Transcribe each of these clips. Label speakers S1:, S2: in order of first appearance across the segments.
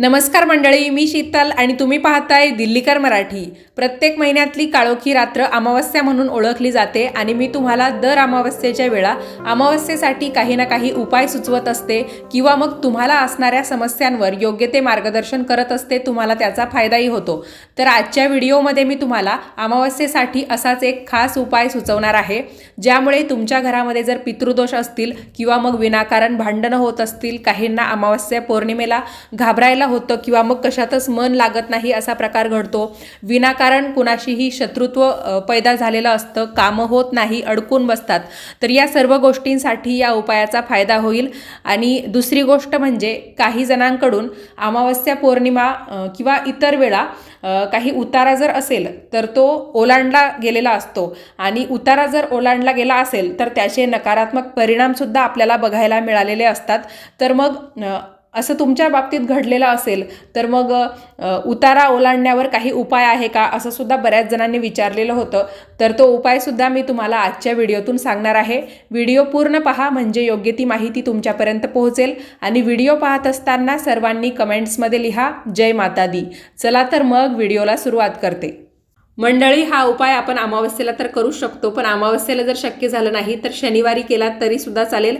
S1: नमस्कार मंडळी मी शीतल आणि तुम्ही पाहताय दिल्लीकर मराठी. प्रत्येक महिन्यातली काळोखी रात्र अमावस्या म्हणून ओळखली जाते आणि मी तुम्हाला दर अमावस्येच्या वेळा अमावस्येसाठी काही ना काही उपाय सुचवत असते किंवा मग तुम्हाला असणाऱ्या समस्यांवर योग्य ते मार्गदर्शन करत असते तुम्हाला त्याचा फायदाही होतो. तर आजच्या व्हिडिओमध्ये मी तुम्हाला अमावस्येसाठी असाच एक खास उपाय सुचवणार आहे ज्यामुळे तुमच्या घरामध्ये जर पितृदोष असतील किंवा मग विनाकारण भांडणं होत असतील काहींना अमावस्या पौर्णिमेला घाबरायला होतं किंवा मग कशातच मन लागत नाही असा प्रकार घडतो. विनाकारण कुणाशीही शत्रुत्व पैदा झालेलं असतं. कामं होत नाही अडकून बसतात. तर या सर्व गोष्टींसाठी या उपायाचा फायदा होईल. आणि दुसरी गोष्ट म्हणजे काही जणांकडून अमावस्या पौर्णिमा किंवा इतर वेळा काही उतारा जर असेल तर तो ओलांडला गेलेला असतो. आणि उतारा जर ओलांडला गेला असेल तर त्याचे नकारात्मक परिणामसुद्धा आपल्याला बघायला मिळालेले असतात. तर मग असं तुमच्या बाबतीत घडलेलं असेल तर मग उतारा ओलांडण्यावर काही उपाय आहे का? असं सुद्धा बऱ्याच जणांनी विचारलेलं होतं. तर तो उपायसुद्धा मी तुम्हाला आजच्या व्हिडिओतून सांगणार आहे. व्हिडिओ पूर्ण पहा म्हणजे योग्य ती माहिती तुमच्यापर्यंत पोहोचेल. आणि व्हिडिओ पाहत असताना सर्वांनी कमेंट्समध्ये लिहा जय माता दी. चला तर मग व्हिडिओला सुरुवात करते. मंडळी हा उपाय आपण अमावस्येला तर करू शकतो पण अमावस्येला जर शक्य झालं नाही तर शनिवारी केला तरीसुद्धा चालेल.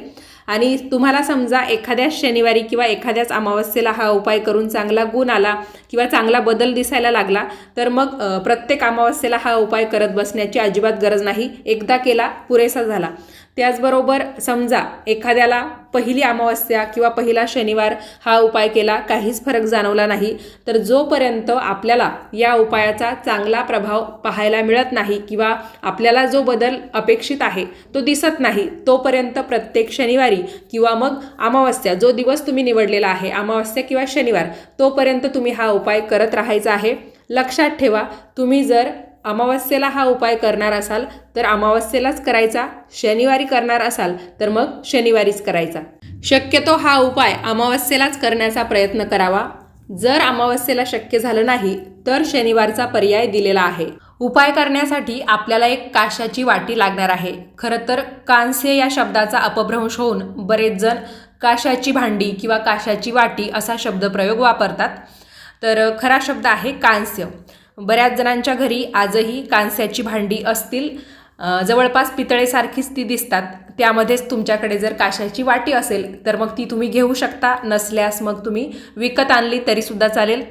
S1: आणि तुम्हाला समजा एखाद्याच शनिवारी किंवा एखाद्याच अमावस्येला हा उपाय करून चांगला गुण आला किंवा चांगला बदल दिसायला लागला तर मग प्रत्येक अमावस्येला हा उपाय करत बसण्याची अजिबात गरज नाही. एकदा केला पुरेसा झाला. त्याचबरोबर समजा एखाद्याला पहिली अमावस्या किंवा पहिला शनिवार हा उपाय केला काहीच फरक जाणवला नाही तर जोपर्यंत आपल्याला या उपायाचा चांगला प्रभाव पाहायला मिळत नाही किंवा आपल्याला जो बदल अपेक्षित आहे तो दिसत नाही तोपर्यंत प्रत्येक शनिवारी किंवा मग अमावस्या जो दिवस तुम्ही निवडलेला आहे अमावस्या किंवा शनिवार तोपर्यंत तुम्ही हा उपाय करत राहायचा आहे. लक्षात ठेवा तुम्ही जर अमावस्येला हा उपाय करणार असाल तर अमावस्येलाच करायचा शनिवारी करणार असाल तर मग शनिवारीच करायचा. शक्यतो हा उपाय अमावस्येलाच करण्याचा प्रयत्न करावा. जर अमावस्येला शक्य झालं नाही तर शनिवारचा पर्याय दिलेला आहे. उपाय करण्यासाठी आपल्याला एक काशाची वाटी लागणार आहे. खरं तर कांस्य या शब्दाचा अपभ्रंश होऊन बरेच जण काशाची भांडी किंवा काशाची वाटी असा शब्दप्रयोग वापरतात. तर खरा शब्द आहे कांस्य. बऱ्याच जणांच्या घरी आजही कांस्याची भांडी असतील. जवळपास पितळेसारखीच ती दिसतात. त्यामध्येच तुमच्याकडे जर काशाची वाटी असेल तर मग ती तुम्ही घेऊ शकता. नसल्यास मग तुम्ही विकत आणली तरीसुद्धा चालेल.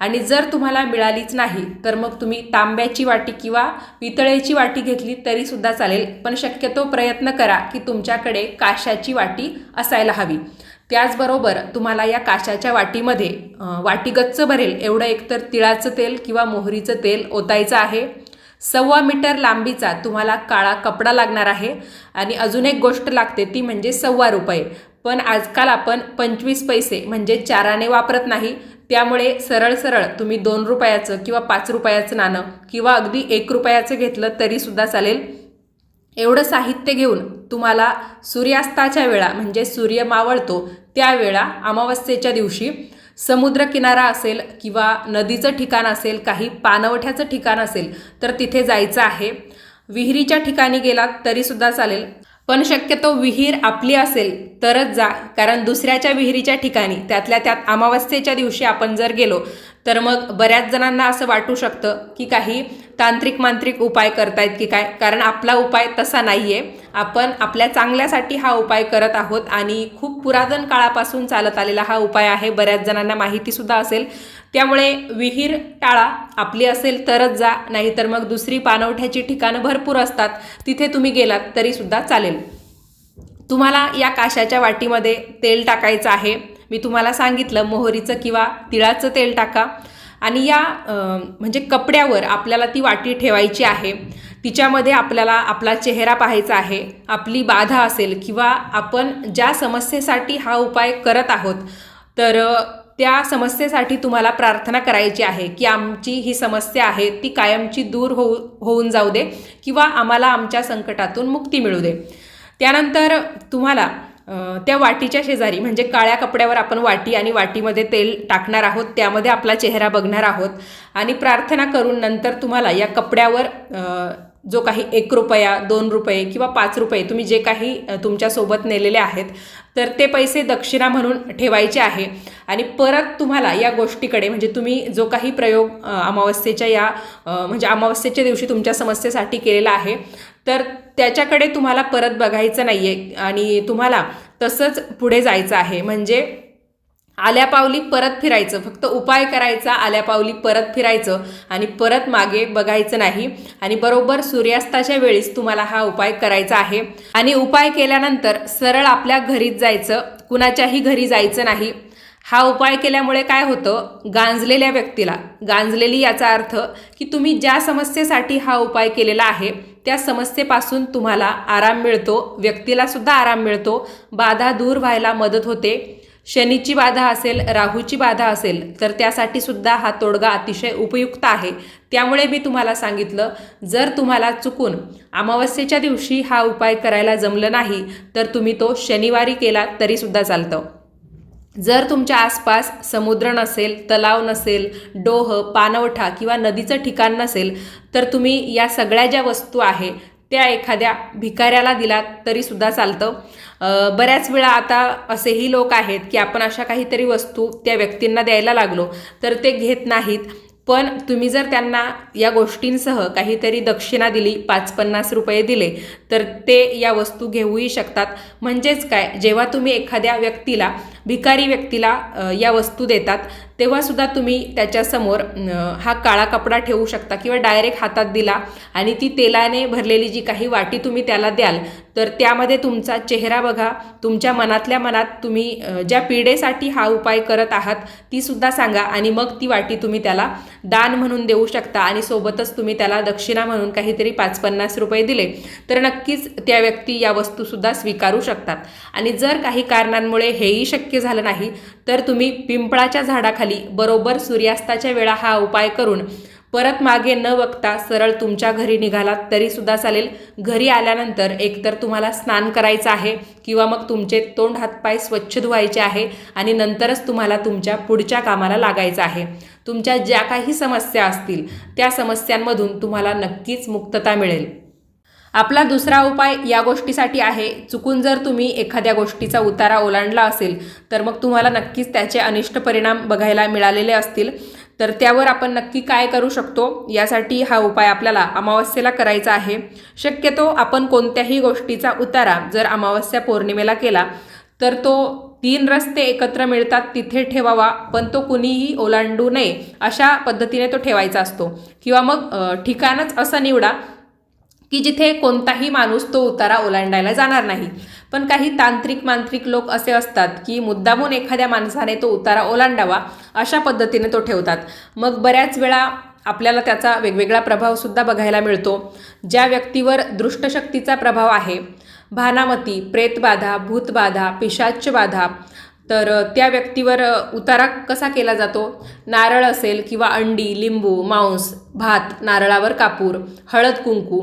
S1: आणि जर तुम्हाला मिळालीच नाही तर मग तुम्ही तांब्याची वाटी किंवा पितळेची वाटी घेतली तरीसुद्धा चालेल. पण शक्यतो प्रयत्न करा की तुमच्याकडे काशाची वाटी असायला हवी. त्याचबरोबर तुम्हाला या काशाच्या वाटीमध्ये अ, वाटी गच्च भरेल. एवढं एकतर तिळाचं तेल किंवा मोहरीचं तेल ओतायचं आहे. सव्वा मीटर लांबीचा तुम्हाला काळा कपडा लागणार आहे. आणि अजून एक गोष्ट लागते ती म्हणजे सव्वा रुपये. पण आजकाल आपण पंचवीस पैसे म्हणजे चाराने वापरत नाही. त्यामुळे सरळ सरळ तुम्ही दोन रुपयाचं किंवा पाच रुपयाचं नाणं किंवा अगदी एक रुपयाचं घेतलं तरीसुद्धा चालेल. एवढं साहित्य घेऊन तुम्हाला सूर्यास्ताच्या वेळा म्हणजे सूर्य मावळतो त्यावेळा अमावस्येच्या दिवशी समुद्रकिनारा असेल किंवा नदीचं ठिकाण असेल काही पानवठ्याचं ठिकाण असेल तर तिथे जायचं आहे. विहिरीच्या ठिकाणी गेलात तरीसुद्धा चालेल. पण शक्यतो विहीर आपली असेल तरच जा. कारण दुसऱ्याच्या विहिरीच्या ठिकाणी त्यातल्या त्यात अमावस्येच्या दिवशी आपण जर गेलो तर मग बऱ्याच जणांना असं वाटू शकतं की काही तांत्रिक मांत्रिक उपाय करतायत की काय? कारण आपला उपाय तसा नाही आहे आपण आपल्या चांगल्यासाठी हा उपाय करत आहोत आणि खूप पुरातन काळापासून चालत आलेला हा उपाय आहे. बऱ्याच जणांना माहितीसुद्धा असेल. त्यामुळे विहीर टाळा. आपली असेल तरच जा. नाहीतर मग दुसरी पाणवठ्याची ठिकाणं भरपूर असतात. तिथे तुम्ही गेलात तरीसुद्धा चालेल. तुम्हाला या काशाच्या वाटीमध्ये तेल टाकायचं आहे. मी तुम्हाला सांगितलं मोहरीचं किंवा तिळाचं तेल टाका. आणि या म्हणजे कपड्यावर आपल्याला ती वाटी ठेवायची आहे. तिच्यामध्ये आपल्याला आपला चेहरा पाहायचा आहे आपली बाधा असेल किंवा आपण ज्या समस्येसाठी हा उपाय करत आहोत तर त्या समस्येसाठी तुम्हाला प्रार्थना करायची आहे की आमची ही समस्या आहे ती कायमची दूर होऊ होऊन जाऊ दे किंवा आम्हाला आमच्या संकटातून मुक्ती मिळू दे. त्यानंतर तुम्हाला त्या वाटीच्या शेजारी म्हणजे काळ्या कपड्यावर आपण वाटी आणि वाटीमध्ये तेल टाकणार आहोत त्यामध्ये आपला चेहरा बघणार आहोत आणि प्रार्थना करून नंतर तुम्हाला या कपड्यावर जो काही एक रुपया दोन रुपये किंवा पाच रुपये तुम्ही जे काही तुमच्यासोबत नेलेले आहेत तर ते पैसे दक्षिणा म्हणून ठेवायचे आहे. आणि परत तुम्हाला या गोष्टीकडे म्हणजे तुम्ही जो काही प्रयोग अमावस्येच्या या म्हणजे अमावस्येच्या दिवशी तुमच्या समस्येसाठी केलेला आहे तर त्याच्याकडे तुम्हाला परत बघायचं नाही आहे आणि तुम्हाला तसंच पुढे जायचं आहे. म्हणजे आल्यापावली परत फिरायचं. फक्त उपाय करायचा आल्यापावली परत फिरायचं आणि परत मागे बघायचं नाही. आणि बरोबर सूर्यास्ताच्या वेळीस तुम्हाला हा उपाय करायचा आहे. आणि उपाय केल्यानंतर सरळ आपल्या घरीच जायचं. कुणाच्याही घरी जायचं नाही. हा उपाय केल्यामुळे काय होतं? गांजलेल्या व्यक्तीला. गांजलेली याचा अर्थ की तुम्ही ज्या समस्येसाठी हा उपाय केलेला आहे त्या समस्येपासून तुम्हाला आराम मिळतो व्यक्तीलासुद्धा आराम मिळतो. बाधा दूर व्हायला मदत होते. शनीची बाधा असेल राहूची बाधा असेल तर त्यासाठी सुद्धा हा तोडगा अतिशय उपयुक्त आहे. त्यामुळे मी तुम्हाला सांगितलं जर तुम्हाला चुकून अमावस्येच्या दिवशी हा उपाय करायला जमलं नाही तर तुम्ही तो शनिवारी केला तरीसुद्धा चालतं. जर तुमच्या आसपास समुद्र नसेल तलाव नसेल डोह पाणवठा किंवा नदीचं ठिकाण नसेल तर तुम्ही या सगळ्या ज्या वस्तू आहे त्या एखाद्या भिकाऱ्याला दिलात तरीसुद्धा चालतं. बऱ्याच वेळा आता असेही लोक आहेत की आपण अशा काहीतरी वस्तू त्या व्यक्तींना द्यायला लागलो तर ते घेत नाहीत. पण तुम्ही जर त्यांना या गोष्टींसह काहीतरी दक्षिणा दिली पाच पन्नास रुपये दिले तर ते या वस्तू घेऊही शकतात. म्हणजेच काय? जेव्हा तुम्ही एखाद्या व्यक्तीला भिकारी व्यक्तीला या वस्तू देतात तेव्हासुद्धा तुम्ही त्याच्यासमोर हा काळा कपडा ठेवू शकता किंवा डायरेक्ट हातात दिला आणि ती तेलाने भरलेली जी काही वाटी तुम्ही त्याला द्याल तर त्यामध्ये तुमचा चेहरा बघा तुमच्या मनातल्या मनात तुम्ही ज्या पिढेसाठी हा उपाय करत आहात तीसुद्धा सांगा आणि मग ती वाटी तुम्ही त्याला दान म्हणून देऊ शकता आणि सोबतच तुम्ही त्याला दक्षिणा म्हणून काहीतरी पाच पन्नास रुपये दिले तर नक्कीच त्या व्यक्ती या वस्तूसुद्धा स्वीकारू शकतात. आणि जर काही कारणांमुळे हेही शक्य झालं नाही तर तुम्ही पिंपळाच्या झाडाखाली बरोबर सूर्यास्ताच्या वेळा हा उपाय करून परत मागे न बघता सरळ तुमच्या घरी निघालात तरीसुद्धा चालेल. घरी आल्यानंतर एकतर तुम्हाला स्नान करायचं आहे किंवा मग तुमचे तोंड हातपाय स्वच्छ धुवायचे आहे आणि नंतरच तुम्हाला तुमच्या पुढच्या कामाला लागायचं आहे. तुमच्या ज्या काही समस्या असतील त्या समस्यांमधून तुम्हाला नक्कीच मुक्तता मिळेल. आपला दुसरा उपाय या गोष्टीसाठी आहे चुकून जर तुम्ही एखाद्या गोष्टीचा उतारा ओलांडला असेल तर मग तुम्हाला नक्कीच त्याचे अनिष्ट परिणाम बघायला मिळालेले असतील. तर त्यावर आपण नक्की काय करू शकतो यासाठी हा उपाय आपल्याला अमावस्येला करायचा आहे. शक्यतो आपण कोणत्याही गोष्टीचा उतारा जर अमावस्या पौर्णिमेला केला तर तो तीन रस्ते एकत्र मिळतात तिथे ठेवावा पण तो कुणीही ओलांडू नये अशा पद्धतीने तो ठेवायचा असतो. किंवा मग ठिकाणच असं निवडा की जिथे कोणताही माणूस तो उतारा ओलांडायला जाणार नाही. पण काही तांत्रिक मांत्रिक लोक असे असतात की मुद्दामून एखाद्या माणसाने तो उतारा ओलांडावा अशा पद्धतीने तो ठेवतात. मग बऱ्याच वेळा आपल्याला त्याचा वेगवेगळा प्रभावसुद्धा बघायला मिळतो. ज्या व्यक्तीवर दृष्टशक्तीचा प्रभाव आहे भानामती प्रेतबाधा भूतबाधा पिशाच्य बाधा तर त्या व्यक्तीवर उतारा कसा केला जातो? नारळ असेल किंवा अंडी लिंबू मांस भात नारळावर कापूर हळद कुंकू.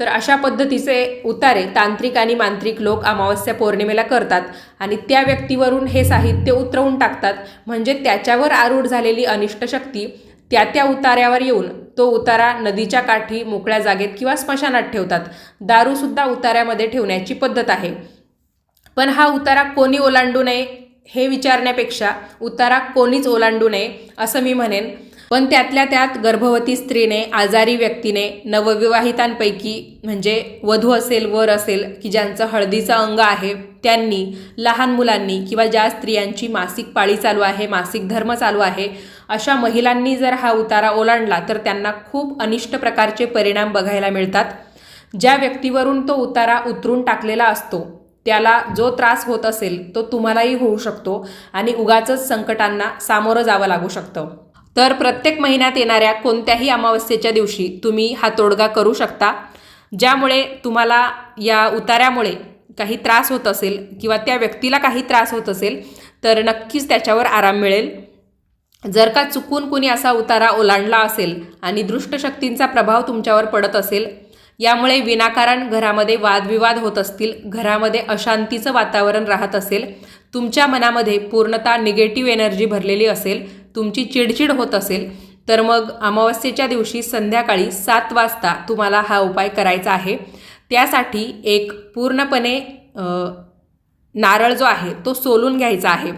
S1: तर अशा पद्धतीचे उतारे तांत्रिक आणि मांत्रिक लोक अमावस्या पौर्णिमेला करतात आणि त्या व्यक्तीवरून हे साहित्य उतरवून टाकतात. म्हणजे त्याच्यावर आरूढ झालेली अनिष्ट शक्ती त्या त्या उतार्यावर येऊन तो उतारा नदीच्या काठी मोकळ्या जागेत किंवा स्मशानात ठेवतात. दारूसुद्धा उतार्यामध्ये ठेवण्याची पद्धत आहे. पण हा उतारा कोणी ओलांडू नये हे विचारण्यापेक्षा उतारा कोणीच ओलांडू नये असं मी म्हणेन. पण त्यातल्या त्यात गर्भवती स्त्रीने आजारी व्यक्तीने नवविवाहितांपैकी म्हणजे वधू असेल वर असेल की ज्यांचं हळदीचं अंग आहे त्यांनी लहान मुलांनी किंवा ज्या स्त्रियांची मासिक पाळी चालू आहे मासिक धर्म चालू आहे अशा महिलांनी जर हा उतारा ओलांडला तर त्यांना खूप अनिष्ट प्रकारचे परिणाम बघायला मिळतात. ज्या व्यक्तीवरून तो उतारा उतरून टाकलेला असतो त्याला जो त्रास होत असेल तो तुम्हालाही होऊ शकतो आणि उगाच संकटांना सामोरं जावं लागू शकतं. तर प्रत्येक महिन्यात येणाऱ्या कोणत्याही अमावस्येच्या दिवशी तुम्ही हा तोडगा करू शकता ज्यामुळे तुम्हाला या उतार्यामुळे काही त्रास होत असेल किंवा त्या व्यक्तीला काही त्रास होत असेल तर नक्कीच त्याच्यावर आराम मिळेल. जर का चुकून कुणी असा उतारा ओलांडला असेल आणि दृष्टशक्तींचा प्रभाव तुमच्यावर पडत असेल यामुळे विनाकारण घरामध्ये वादविवाद होत असतील घरामध्ये अशांतीचं वातावरण राहत असेल तुमच्या मनामध्ये पूर्णतः निगेटिव्ह एनर्जी भरलेली असेल तुमची चिडचिड होत असेल तर मग अमावस्येच्या दिवशी संध्याकाळी सात वाजता तुम्हाला हा उपाय करायचा आहे. त्यासाठी एक पूर्णपणे नारळ जो आहे तो सोलून घ्यायचा आहे.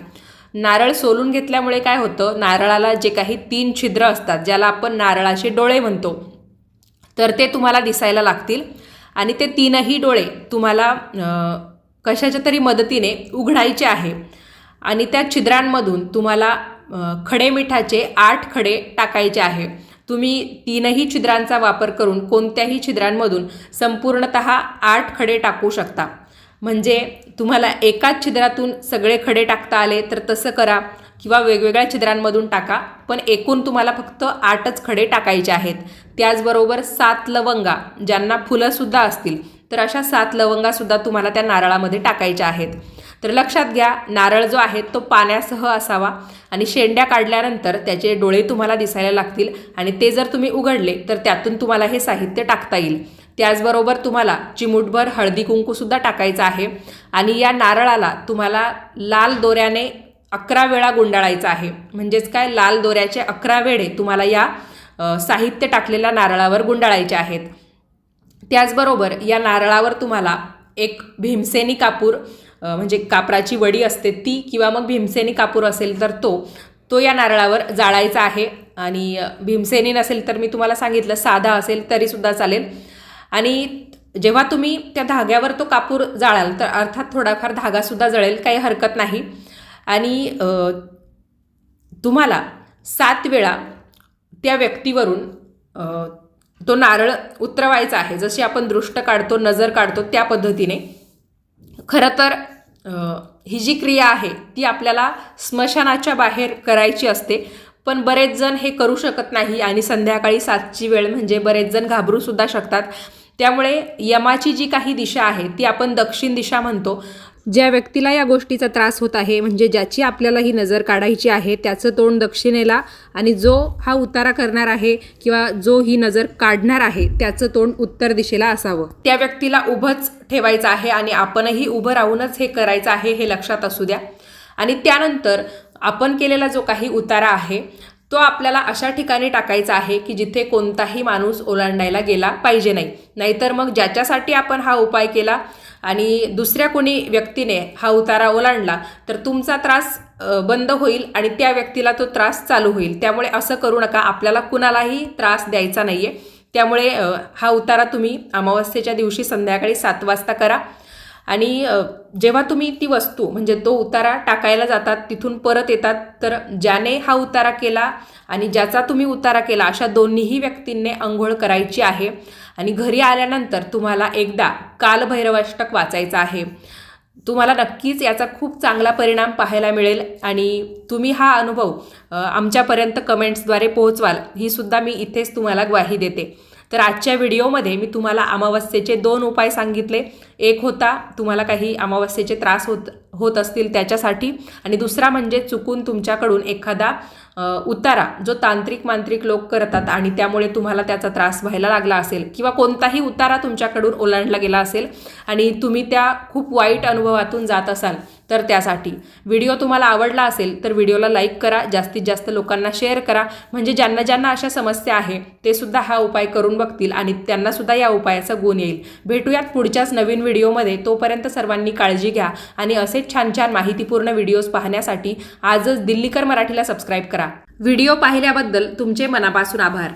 S1: नारळ सोलून घेतल्यामुळे काय होतं? नारळाला जे काही तीन छिद्र असतात ज्याला आपण नारळाचे डोळे म्हणतो तर ते तुम्हाला दिसायला लागतील. आणि ते तीनही डोळे तुम्हाला कशाच्या तरी मदतीने उघडायचे आहे. आणि त्या छिद्रांमधून तुम्हाला खडे मिठाचे आठ खडे टाकायचे आहे. तुम्ही तीनही छिद्रांचा वापर करून कोणत्याही छिद्रांमधून संपूर्णत आठ खडे टाकू शकता. म्हणजे तुम्हाला एकाच छिद्रातून सगळे खडे टाकता आले तर तसं करा किंवा वेगवेगळ्या छिद्रांमधून टाका. पण एकूण तुम्हाला फक्त आठच खडे टाकायचे आहेत. त्याचबरोबर सात लवंगा ज्यांना फुलंसुद्धा असतील तर अशा सात लवंगासुद्धा तुम्हाला त्या नारळामध्ये टाकायच्या आहेत. तर लक्षात घ्या नारळ जो आहे तो पाण्यासह असावा आणि शेंड्या काढल्यानंतर त्याचे डोळे तुम्हाला दिसायला लागतील आणि ते जर तुम्ही उघडले तर त्यातून तुम्हाला हे साहित्य टाकता येईल. त्याचबरोबर तुम्हाला चिमूटभर हळदी कुंकूसुद्धा टाकायचं आहे. आणि या नारळाला तुम्हाला लाल दोऱ्याने अकरा वेळा गुंडाळायचं आहे. म्हणजेच काय? लाल दोऱ्याचे अकरा वेळे तुम्हाला या साहित्य टाकलेल्या नारळावर गुंडाळायचे आहेत. त्याचबरोबर या नारळावर तुम्हाला एक भीमसेनी कापूर म्हणजे कापराची वडी असते ती किंवा मग भीमसेनी कापूर असेल तर तो तो या नारळावर जाळायचा आहे. आणि भीमसेनी नसेल तर मी तुम्हाला सांगितलं साधा असेल तरीसुद्धा चालेल. आणि जेव्हा तुम्ही त्या धाग्यावर तो कापूर जाळाल तर अर्थात थोडाफार धागासुद्धा जळेल काही हरकत नाही. आणि तुम्हाला सात वेळा त्या व्यक्तीवरून तो नारळ उतरवायचा आहे. जशी आपण दृष्ट काढतो नजर काढतो त्या पद्धतीने. खरं तर ही जी क्रिया आहे ती आपल्याला स्मशानाच्या बाहेर करायची असते. पण बरेच जण हे करू शकत नाही आणि संध्याकाळी सातची वेळ म्हणजे बरेच जण घाबरू सुद्धा शकतात. त्यामुळे यमाची जी काही दिशा आहे ती आपण दक्षिण दिशा म्हणतो. ज्या व्यक्तीला या गोष्टीचा त्रास होत आहे म्हणजे ज्याची आपल्याला ही नजर काढायची आहे त्याचं तोंड दक्षिणेला आणि जो हा उतारा करणार आहे किंवा जो ही नजर काढणार आहे त्याचं तोंड उत्तर दिशेला असावं. त्या व्यक्तीला उभंच ठेवायचं आहे आणि आपणही उभं राहूनच हे करायचं आहे हे लक्षात असू द्या. आणि त्यानंतर आपण केलेला जो काही उतारा आहे तो आपल्याला अशा ठिकाणी टाकायचा आहे की जिथे कोणताही माणूस ओलांडायला गेला पाहिजे नाही. नाहीतर मग ज्याच्यासाठी आपण हा उपाय केला आणि दुसऱ्या कोणी व्यक्तीने हा उतारा ओलांडला तर तुमचा त्रास बंद होईल आणि त्या व्यक्तीला तो त्रास चालू होईल. त्यामुळे असं करू नका. आपल्याला कुणालाही त्रास द्यायचा नाही आहे त्यामुळे हा उतारा तुम्ही अमावस्येच्या दिवशी संध्याकाळी सात वाजता करा. आणि जेव्हा तुम्ही ती वस्तू म्हणजे तो उतारा टाकायला जातात तिथून परत येतात तर ज्याने हा उतारा केला आणि ज्याचा तुम्ही उतारा केला अशा दोन्हीही व्यक्तींनी आंघोळ करायची आहे. आणि घरी आल्यानंतर तुम्हाला एकदा कालभैरवाष्टक वाचायचं आहे. तुम्हाला नक्कीच याचा खूप चांगला परिणाम पाहायला मिळेल आणि तुम्ही हा अनुभव आमच्यापर्यंत कमेंट्सद्वारे पोहोचवाल ही सुद्धा मी इथेच तुम्हाला ग्वाही देते. तर आजच्या व्हिडिओमध्ये मी तुम्हाला अमावस्येचे दोन उपाय सांगितले. एक होता तुम्हाला काही अमावस्येचे त्रास होत होत असतील त्याच्यासाठी. आणि दुसरा म्हणजे चुकून तुमच्याकडून एखादा उतारा जो तांत्रिक मांत्रिक लोक करतात आणि त्यामुळे तुम्हाला त्याचा त्रास व्हायला लागला असेल किंवा कोणताही उतारा तुमच्याकडून ओलांडला गेला असेल आणि तुम्ही त्या खूप वाईट अनुभवातून जात असाल तर त्यासाठी. व्हिडिओ तुम्हाला आवडला असेल तर व्हिडिओला लाईक करा जास्तीत जास्त लोकांना शेअर करा. म्हणजे ज्यांना ज्यांना अशा समस्या आहे ते सुद्धा हा उपाय करून बघतील आणि त्यांना सुद्धा या उपायाचा गुण येईल. भेटूयात पुढच्याच नवीन व्हिडिओमध्ये. तोपर्यंत सर्वांनी काळजी घ्या आणि असेच छान छान माहितीपूर्ण व्हिडिओज पाहण्यासाठी आजच दिल्लीकर मराठीला सबस्क्राईब करा. व्हिडिओ पाहिल्याबद्दल तुमचे मनापासून आभार.